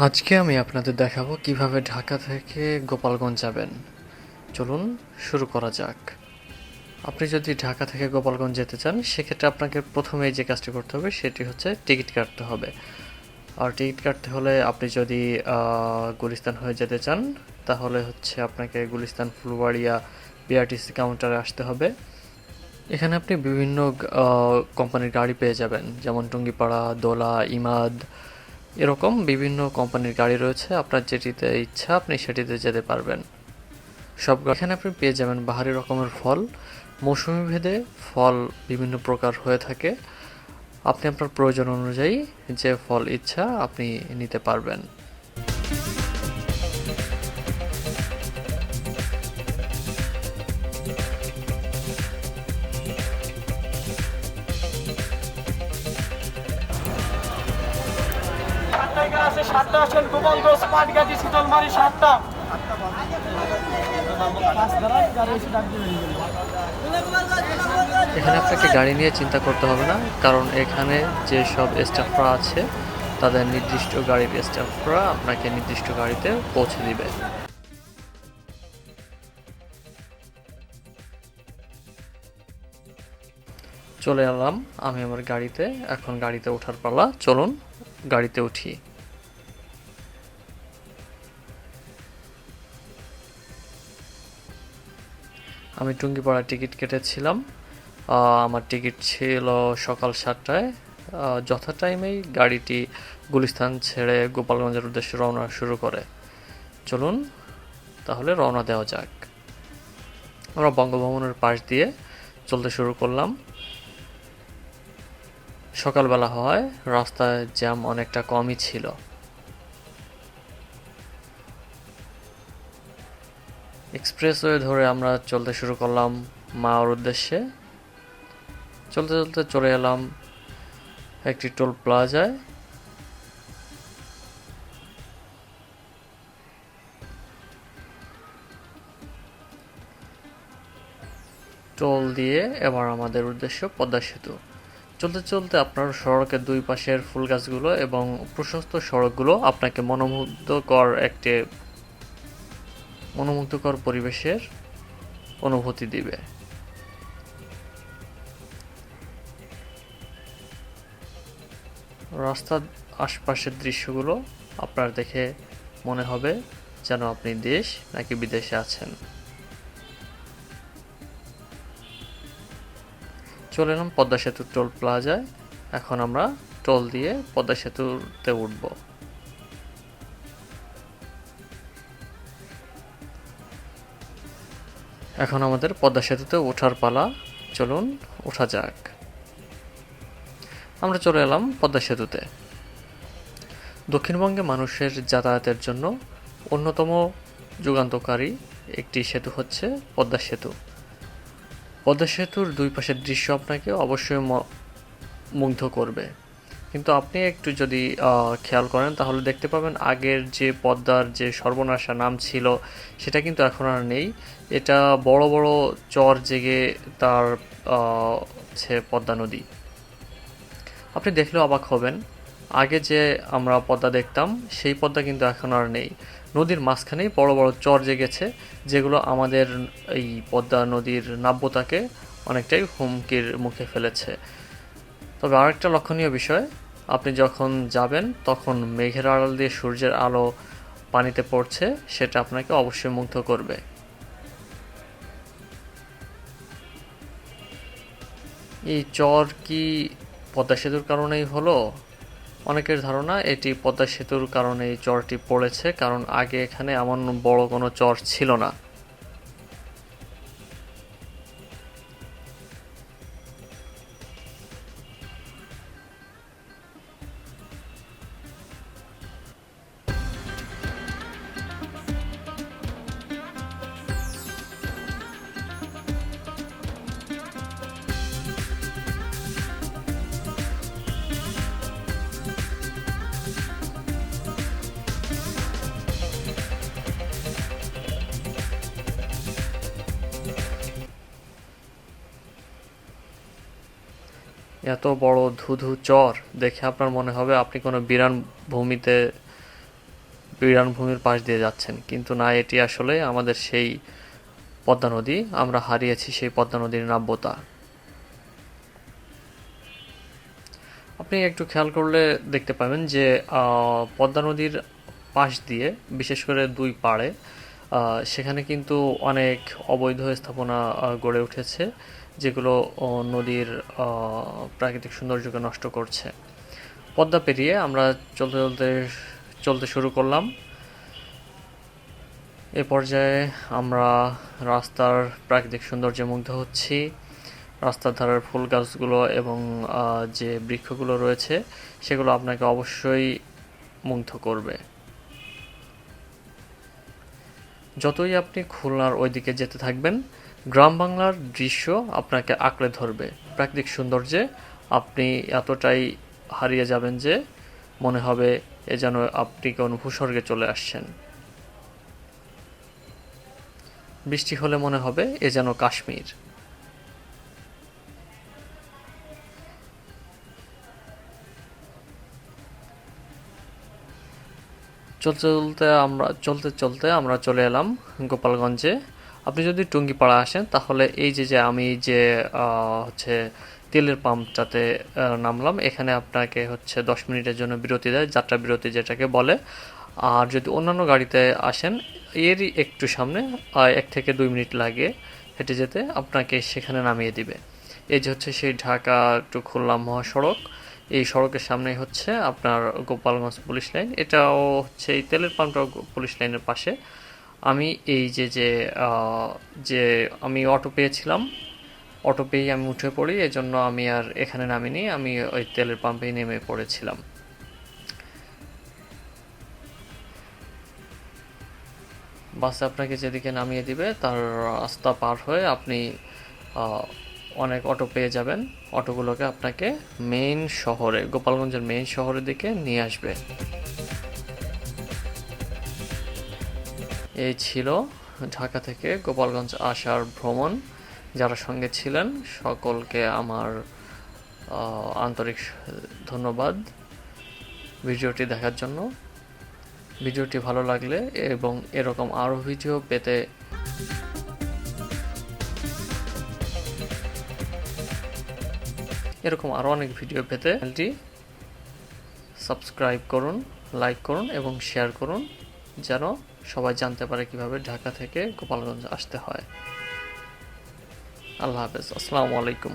আজকে আমি আপনাদের দেখাবো কীভাবে ঢাকা থেকে গোপালগঞ্জ যাবেন। চলুন শুরু করা যাক। আপনি যদি ঢাকা থেকে গোপালগঞ্জ যেতে চান, সেক্ষেত্রে আপনাকে প্রথমে যে কাজটি করতে হবে, সেটি হচ্ছে টিকিট কাটতে হবে। আর টিকিট কাটতে হলে আপনি যদি গুলিস্তান হয়ে যেতে চান, তাহলে হচ্ছে আপনাকে গুলিস্তান, ফুলবাড়িয়া, বিআরটিসি কাউন্টারে আসতে হবে। এখানে আপনি বিভিন্ন কোম্পানির গাড়ি পেয়ে যাবেন, যেমন টুঙ্গিপাড়া, দোলা, ইমাদ এরকম বিভিন্ন কোম্পানির গাড়ি রয়েছে, আপনার যেটিতে ইচ্ছা আপনি সেটিতে যেতে পারবেন। সব এখানে আপনি পেয়ে যাবেন বাহারি রকমের ফল, মৌসুমি ভেদে ফল বিভিন্ন প্রকার হয়ে থাকে। আপনি আপনার প্রয়োজন অনুযায়ী যে ফল ইচ্ছা আপনি নিতে পারবেন। এখানে আপনাকে গাড়ি নিয়ে চিন্তা করতে হবে না, কারণ এখানে যে সব স্টাফরা আছে, তাদের নির্দিষ্ট গাড়ির স্টাফরা আপনাকে নির্দিষ্ট গাড়িতে পৌঁছে দিবে। চলে এলাম আমি আমার গাড়িতে, এখন গাড়িতে ওঠার পালা, চলুন গাড়িতে উঠি। আমি টুঙ্গিপাড়া টিকিট কেটেছিলাম। আমার টিকিট ছিল সকাল সাতটায়। যথা টাইমেই গাড়িটি গুলিস্তান ছেড়ে গোপালগঞ্জের উদ্দেশ্যে রওনা শুরু করে। চলুন, তাহলে রওনা দেওয়া যাক। আমরা বঙ্গভবনের পাশ দিয়ে চলতে শুরু করলাম। সকালবেলা হওয়ায় রাস্তায় জ্যাম অনেকটা কমই ছিল। এক্সপ্রেসওয়ে ধরে আমরা চলতে শুরু করলাম মাওয়ার উদ্দেশ্যে। চলতে চলতে চলে এলাম একটি টোল প্লাজায়। টোল দিয়ে এবার আমাদের উদ্দেশ্য পদ্মা সেতু। চলতে চলতে আপনার সড়কের দুই পাশের ফুল গাছগুলো এবং প্রশস্ত সড়কগুলো আপনাকে মনোমুগ্ধকর একটি মনোমুগ্ধকর পরিবেশের অনুভূতি দিবে। রাস্তার আশপাশের দৃশ্যগুলো আপনার দেখে মনে হবে যেন আপনি দেশ নাকি বিদেশে আছেন। চলে এলাম পদ্মা সেতু টোল প্লাজায়। এখন আমরা টোল দিয়ে পদ্মা সেতুতে উঠবো। এখন আমাদের পদ্মা সেতুতে ওঠার পালা। চলুন, ওঠা যাক। আমরা চলে এলাম পদ্মা সেতুতে। দক্ষিণবঙ্গে মানুষের যাতায়াতের জন্য অন্যতম যুগান্তকারী একটি সেতু হচ্ছে পদ্মা সেতু। পদ্মা সেতুর দুই পাশের দৃশ্য আপনাকে অবশ্যই মুগ্ধ করবে। কিন্তু আপনি একটু যদি খেয়াল করেন, তাহলে দেখতে পাবেন আগের যে পদ্মার যে সর্বনাশা নাম ছিল, সেটা কিন্তু এখন আর নেই। এটা বড় বড় চর জেগে তার হচ্ছে পদ্মা নদী। আপনি দেখলেও অবাক হবেন, আগে যে আমরা পদ্মা দেখতাম, সেই পদ্মা কিন্তু এখন আর নেই। নদীর মাঝখানেই বড় বড় চর জেগেছে, যেগুলো আমাদের এই পদ্মা নদীর নাব্যতাকে অনেকটাই হুমকির মুখে ফেলেছে। তবে আরেকটা লক্ষণীয় বিষয়, আপনি যখন যাবেন, তখন মেঘের আড়াল দিয়ে সূর্যের আলো পানিতে পড়ছে, সেটা আপনাকে অবশ্যই মুগ্ধ করবে। এই চর কি পদ্মা সেতুর কারণেই হলো? অনেকের ধারণা এটি পদ্মা সেতুর কারণে এই চরটি পড়েছে, কারণ আগে এখানে এমন বড় কোনো চর ছিল না। এত বড় ধুধু চর দেখে আপনার মনে হবে আপনি কোনো বিরান ভূমিতে বিরানভূমির পাশ দিয়ে যাচ্ছেন। কিন্তু না, এটি আসলে আমাদের সেই পদ্মা নদী, আমরা হারিয়েছি সেই পদ্মা নদীর নাব্যতা। আপনি একটু খেয়াল করলে দেখতে পাবেন যে পদ্মা নদীর পাশ দিয়ে, বিশেষ করে দুই পাড়ে সেখানে কিন্তু অনেক অবৈধ স্থাপনা গড়ে উঠেছে, যেগুলো নদীর প্রাকৃতিক সৌন্দর্যকে নষ্ট করছে। পদ্মা পেরিয়ে আমরা চলতে চলতে চলতে শুরু করলাম। এ পর্যায়ে আমরা রাস্তার প্রাকৃতিক সৌন্দর্যে মুগ্ধ হচ্ছি। রাস্তার ধারের ফুল গাছগুলো এবং যে বৃক্ষগুলো রয়েছে, সেগুলো আপনাকে অবশ্যই মুগ্ধ করবে। যতই আপনি খুলনার ওইদিকে যেতে থাকবেন, গ্রাম বাংলার দৃশ্য আপনাকে আঁকড়ে ধরবে। প্রাকৃতিক সৌন্দর্যে আপনি এতটাই হারিয়ে যাবেন যে মনে হবে এ যেন আপনি কোনো ভূস্বর্গে চলে আসছেন। বৃষ্টি হলে মনে হবে এ যেন কাশ্মীর। চলতে চলতে আমরা, চলতে চলতে আমরা চলে এলাম গোপালগঞ্জে। আপনি যদি টুঙ্গিপাড়া আসেন, তাহলে এই যে যে আমি যে হচ্ছে তেলের পাম্পটাতে নামলাম, এখানে আপনাকে হচ্ছে দশ মিনিটের জন্য বিরতি দেয়, যাত্রা বিরতি যেটাকে বলে। আর যদি অন্যান্য গাড়িতে আসেন, এরই একটু সামনে এক থেকে দুই মিনিট লাগে হেঁটে যেতে, আপনাকে সেখানে নামিয়ে দিবে। এই যে হচ্ছে সেই ঢাকা টু খুলনা মহাসড়ক। এই সড়কের সামনেই হচ্ছে আপনার গোপালগঞ্জ পুলিশ লাইন। এটাও হচ্ছে এই তেলের পাম্পটাও গো- পুলিশ লাইনের পাশে। আমি এই যে যে যে আমি অটো পেয়েছিলাম, অটো পেয়েই আমি উঠে পড়ি, এজন্য আমি আর এখানে নামিনি, আমি ওই তেলের পাম্পেই নেমে পড়েছিলাম। বাসে আপনাকে যেদিকে নামিয়ে দিবে, তার রাস্তা পার হয়ে আপনি অনেক অটো পেয়ে যাবেন। অটোগুলোকে আপনাকে মেইন শহরে, গোপালগঞ্জের মেইন শহরের দিকে নিয়ে আসবে। এই ছিল ঢাকা থেকে গোপালগঞ্জ আসার ভ্রমণ। যারা সঙ্গে ছিলেন, সকলকে আমার আন্তরিক ধন্যবাদ ভিডিওটি দেখার জন্য। ভিডিওটি ভালো লাগলে এবং এরকম আরও ভিডিও পেতে এরকম আরও অনেক ভিডিও পেতে চ্যানেলটি সাবস্ক্রাইব করুন লাইক করুন এবং শেয়ার করুন, যেন সবাই জানতে পারে কীভাবে ঢাকা থেকে গোপালগঞ্জ আসতে হয়। আল্লাহ হাফেজ। আসসালামু আলাইকুম।